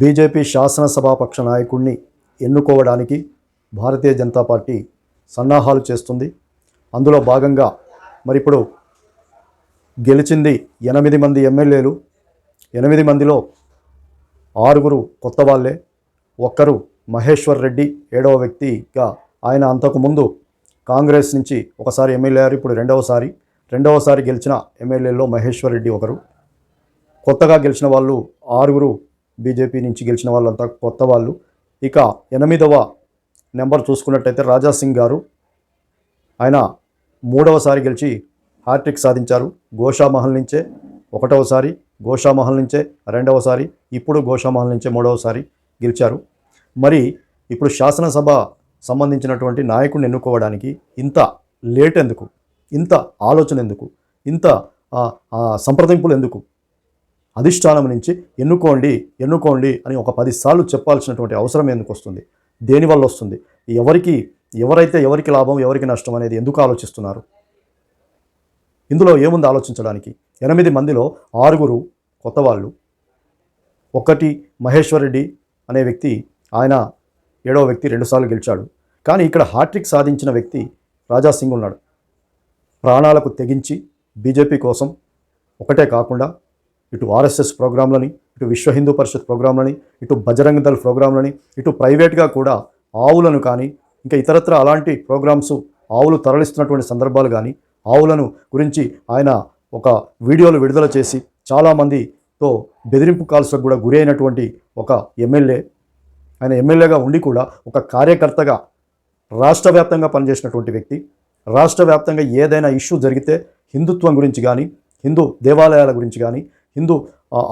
BJP శాసనసభాపక్ష నాయకుడిని ఎన్నుకోవడానికి Bharatiya Janata party సన్నాహాలు చేస్తుంది. అందులో భాగంగా మరి ఇప్పుడు గెలిచింది ఎనిమిది మంది ఎమ్మెల్యేలు ఎనిమిది మందిలో ఆరుగురు కొత్త వాళ్ళే ఒక్కరు మహేశ్వర్ రెడ్డి ఏడవ వ్యక్తిగా. ఆయన అంతకుముందు కాంగ్రెస్ నుంచి ఒకసారి ఎమ్మెల్యే అయ్యారు ఇప్పుడు రెండవసారి. రెండవసారి గెలిచిన ఎమ్మెల్యేలో మహేశ్వర్ రెడ్డి ఒకరు. కొత్తగా గెలిచిన వాళ్ళు ఆరుగురు బీజేపీ నుంచి గెలిచిన వాళ్ళంతా కొత్త వాళ్ళు. ఇక ఎనిమిదవ నెంబర్ చూసుకున్నట్టయితే రాజా సింగ్ గారు. ఆయన మూడవసారి గెలిచి హ్యాట్రిక్ సాధించారు. గోషామహల్ నుంచే ఒకటవసారి గోషామహల్ నుంచే రెండవసారి ఇప్పుడు గోషామహల్ నుంచే మూడవసారి గెలిచారు. మరి ఇప్పుడు శాసనసభ సంబంధించినటువంటి నాయకుడిని ఎన్నుకోవడానికి ఇంత లేట్ ఎందుకు? ఇంత ఆలోచన ఎందుకు? ఇంత సంప్రదింపులు ఎందుకు? అధిష్టానం నుంచి ఎన్నుకోండి ఎన్నుకోండి అని ఒక పదిసార్లు చెప్పాల్సినటువంటి అవసరం ఎందుకు వస్తుంది? దేనివల్ల వస్తుంది? ఎవరికి ఎవరైతే ఎవరికి లాభం ఎవరికి నష్టం అనేది ఎందుకు ఆలోచిస్తున్నారు? ఇందులో ఏముంది ఆలోచించడానికి? ఎనిమిది మందిలో ఆరుగురు కొత్త వాళ్ళు ఒకటి మహేశ్వర్ రెడ్డి అనే వ్యక్తి ఆయన ఏడవ వ్యక్తి రెండుసార్లు గెలిచాడు. కానీ ఇక్కడ హార్ట్రిక్ సాధించిన వ్యక్తి రాజా సింగ్ ఉన్నాడు. ప్రాణాలకు తెగించి బీజేపీ కోసం ఒకటే కాకుండా ఇటు ఆర్ఎస్ఎస్ ప్రోగ్రాంలని ఇటు విశ్వ హిందూ పరిషత్ ప్రోగ్రాంలని ఇటు బజరంగ దళ్ ప్రోగ్రాంలని ఇటు ప్రైవేట్గా కూడా ఆవులను కానీ ఇంకా ఇతరత్ర అలాంటి ప్రోగ్రామ్స్ ఆవులు తరలిస్తున్నటువంటి సందర్భాలు కానీ ఆవులను గురించి ఆయన ఒక వీడియోలు విడుదల చేసి చాలామందితో బెదిరింపు కాల్స్లకు కూడా గురి అయినటువంటి ఒక ఎమ్మెల్యే ఆయన ఎమ్మెల్యేగా ఉండి కూడా ఒక కార్యకర్తగా రాష్ట్ర వ్యాప్తంగా పనిచేసినటువంటి వ్యక్తి. రాష్ట్ర వ్యాప్తంగా ఏదైనా ఇష్యూ జరిగితే హిందుత్వం గురించి కానీ హిందూ దేవాలయాల గురించి కానీ హిందూ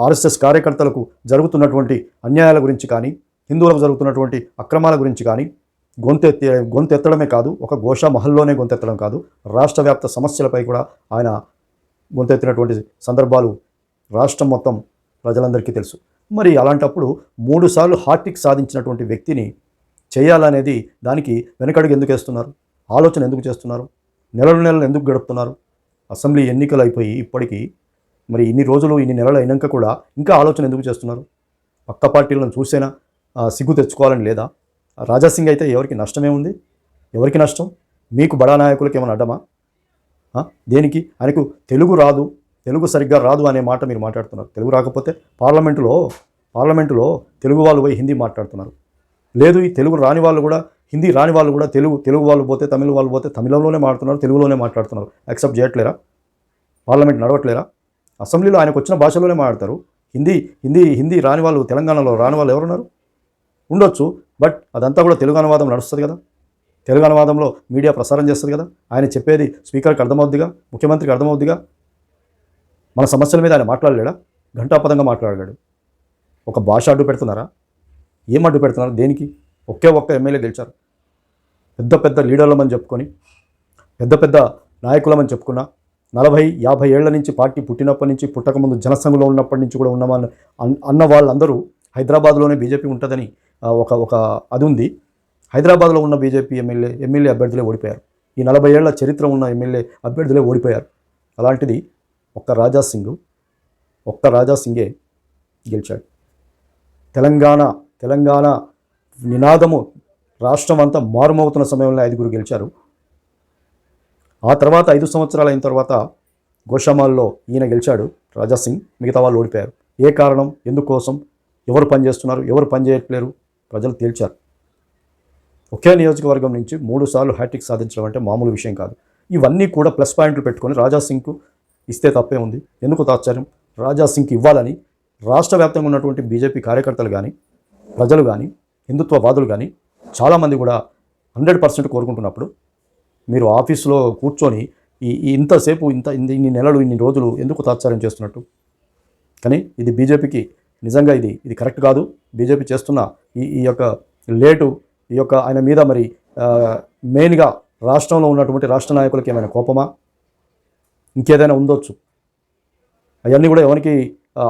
ఆర్ఎస్ఎస్ కార్యకర్తలకు జరుగుతున్నటువంటి అన్యాయాల గురించి కానీ హిందువులకు జరుగుతున్నటువంటి అక్రమాల గురించి కానీ గొంతెత్తే గొంతెత్తడమే కాదు ఒక గోషా మహల్లోనే గొంతెత్తడం కాదు రాష్ట్ర వ్యాప్త సమస్యలపై కూడా ఆయన గొంతెత్తినటువంటి సందర్భాలు రాష్ట్రం మొత్తం ప్రజలందరికీ తెలుసు. మరి అలాంటప్పుడు మూడుసార్లు హార్టిక్ సాధించినటువంటి వ్యక్తిని చేయాలనేది దానికి వెనకడుగు ఎందుకు వేస్తున్నారు? ఆలోచన ఎందుకు చేస్తున్నారు? నెలలు నెలలు ఎందుకు గడుపుతున్నారు? అసెంబ్లీ ఎన్నికలు అయిపోయి ఇప్పటికీ మరి ఇన్ని రోజులు ఇన్ని నెలలు అయినాక కూడా ఇంకా ఆలోచన ఎందుకు చేస్తున్నారు? పక్క పార్టీలను చూసేనా? సిగ్గు తెచ్చుకోవాలని లేదా? రాజాసింగ్ అయితే ఎవరికి నష్టమే ఉంది? ఎవరికి నష్టం? మీకు బడా నాయకులకి ఏమైనా అడ్డమా? దేనికి? ఆయనకు తెలుగు రాదు తెలుగు సరిగ్గా రాదు అనే మాట మీరు మాట్లాడుతున్నారు. తెలుగు రాకపోతే పార్లమెంటులో పార్లమెంటులో తెలుగు వాళ్ళు పోయి హిందీ మాట్లాడుతున్నారు. లేదు ఈ తెలుగు రాని వాళ్ళు కూడా హిందీ రాని వాళ్ళు కూడా తెలుగు తెలుగు వాళ్ళు పోతే తమిళ వాళ్ళు పోతే తమిళంలోనే మాట్లాడుతున్నారు తెలుగులోనే మాట్లాడుతున్నారు. యాక్సెప్ట్ చేయట్లేరా? పార్లమెంట్ నడవట్లేరా? అసెంబ్లీలో ఆయనకు వచ్చిన భాషలోనే మాట్లాడతారు. హిందీ హిందీ హిందీ రాని వాళ్ళు తెలంగాణలో రాని వాళ్ళు ఎవరున్నారు? ఉండొచ్చు బట్ అదంతా కూడా తెలుగు అనువాదం నడుస్తుంది కదా? తెలుగు అనువాదంలో మీడియా ప్రసారం చేస్తుంది కదా? ఆయన చెప్పేది స్పీకర్కి అర్థమవుద్దిగా ముఖ్యమంత్రికి అర్థమవుద్దిగా? మన సమస్యల మీద ఆయన మాట్లాడలేడా? ఘంటాపదంగా మాట్లాడలేడు. ఒక భాష అడ్డు పెడుతున్నారా? ఏం అడ్డు పెడుతున్నారు? దేనికి? ఒకే ఒక్క ఎమ్మెల్యే గెలిచారు. పెద్ద పెద్ద లీడర్లమని చెప్పుకొని పెద్ద పెద్ద నాయకులమని చెప్పుకున్నా నలభై యాభై ఏళ్ళ నుంచి పార్టీ పుట్టినప్పటి నుంచి పుట్టకముందు జనసంఘంలో ఉన్నప్పటి నుంచి కూడా ఉన్న అన్న వాళ్ళందరూ హైదరాబాద్లోనే బీజేపీ ఉంటుందని ఒక ఒక అది ఉంది. హైదరాబాద్లో ఉన్న బీజేపీ ఎమ్మెల్యే ఎమ్మెల్యే అభ్యర్థులే ఓడిపోయారు. ఈ నలభై ఏళ్ళ చరిత్ర ఉన్న ఎమ్మెల్యే అభ్యర్థులే ఓడిపోయారు. అలాంటిది ఒక్క రాజా సింగ్ ఒక్క రాజా సింగే గెలిచాడు. తెలంగాణ తెలంగాణ నినాదము రాష్ట్రం అంతా మారుమవుతున్న సమయంలో ఐదుగురు గెలిచారు. ఆ తర్వాత ఐదు సంవత్సరాలు అయిన తర్వాత గోషామాల్లో ఈయన గెలిచాడు. రాజా సింగ్ మిగతా వాళ్ళు ఓడిపోయారు. ఏ కారణం? ఎందుకోసం? ఎవరు పనిచేస్తున్నారు ఎవరు పని చేయట్లేరు? ప్రజలు తేల్చారు. ఒకే నియోజకవర్గం నుంచి మూడు సార్లు హ్యాట్రిక్ సాధించడం అంటే మామూలు విషయం కాదు. ఇవన్నీ కూడా ప్లస్ పాయింట్లు పెట్టుకొని రాజా సింగ్కు ఇస్తే తప్పే ఉంది. ఎందుకు తాత్చర్యం రాజా సింగ్కి ఇవ్వాలని రాష్ట్ర వ్యాప్తంగా ఉన్నటువంటి బీజేపీ కార్యకర్తలు కానీ ప్రజలు కానీ హిందుత్వవాదులు కానీ చాలామంది కూడా హండ్రెడ్ పర్సెంట్ కోరుకుంటున్నప్పుడు మీరు ఆఫీసులో కూర్చొని ఈ ఇంతసేపు ఇంత ఇన్ని నెలలు ఇన్ని రోజులు ఎందుకు తాత్సారం చేస్తున్నట్టు? కానీ ఇది బీజేపీకి నిజంగా ఇది ఇది కరెక్ట్ కాదు. బీజేపీ చేస్తున్న ఈ ఈ యొక్క లేటు ఈ యొక్క ఆయన మీద మరి మెయిన్గా రాష్ట్రంలో ఉన్నటువంటి రాష్ట్ర నాయకులకి ఏమైనా కోపమా? ఇంకేదైనా ఉండొచ్చు. అవన్నీ కూడా ఎవరికి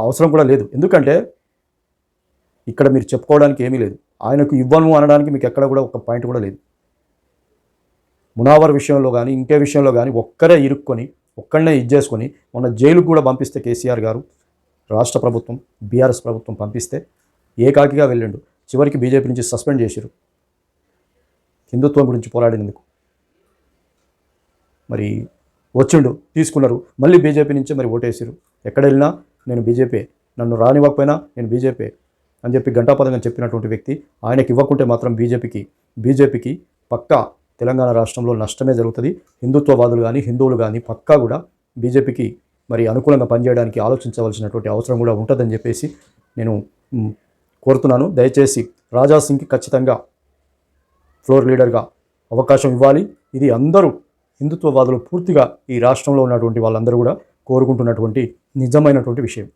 అవసరం కూడా లేదు. ఎందుకంటే ఇక్కడ మీరు చెప్పుకోవడానికి ఏమీ లేదు. ఆయనకు ఇవ్వను అనడానికి మీకు ఎక్కడ కూడా ఒక పాయింట్ కూడా లేదు. మునావర్ విషయంలో కానీ ఇంకే విషయంలో కానీ ఒక్కరే ఇరుక్కొని ఒక్కడనే ఇచ్చేసుకొని మొన్న జైలుకు కూడా పంపిస్తే కేసీఆర్ గారు రాష్ట్ర ప్రభుత్వం బీఆర్ఎస్ ప్రభుత్వం పంపిస్తే ఏకాకిగా వెళ్ళిండు. చివరికి బీజేపీ నుంచి సస్పెండ్ చేశారు హిందుత్వం గురించి పోరాడినందుకు. మరి వచ్చిండు తీసుకున్నారు. మళ్ళీ బీజేపీ నుంచే మరి ఓటేసారు ఎక్కడ వెళ్ళినా నేను బీజేపీ నన్ను రానివ్వకపోయినా నేను బీజేపీ అని చెప్పి గంటాపదంగా చెప్పినటువంటి వ్యక్తి ఆయనకి ఇవ్వకుంటే మాత్రం బీజేపీకి బీజేపీకి పక్కా తెలంగాణ రాష్ట్రంలో నష్టమే జరుగుతుంది. హిందుత్వవాదులు కానీ హిందువులు కానీ పక్కా కూడా బీజేపీకి మరి అనుకూలంగా పనిచేయడానికి ఆలోచించవలసినటువంటి అవసరం కూడా ఉంటుందని చెప్పేసి నేను కోరుతున్నాను. దయచేసి రాజా సింగ్కి ఖచ్చితంగా ఫ్లోర్ లీడర్గా అవకాశం ఇవ్వాలి. ఇది అందరూ హిందుత్వవాదులు పూర్తిగా ఈ రాష్ట్రంలో ఉన్నటువంటి వాళ్ళందరూ కూడా కోరుకుంటున్నటువంటి నిజమైనటువంటి విషయం.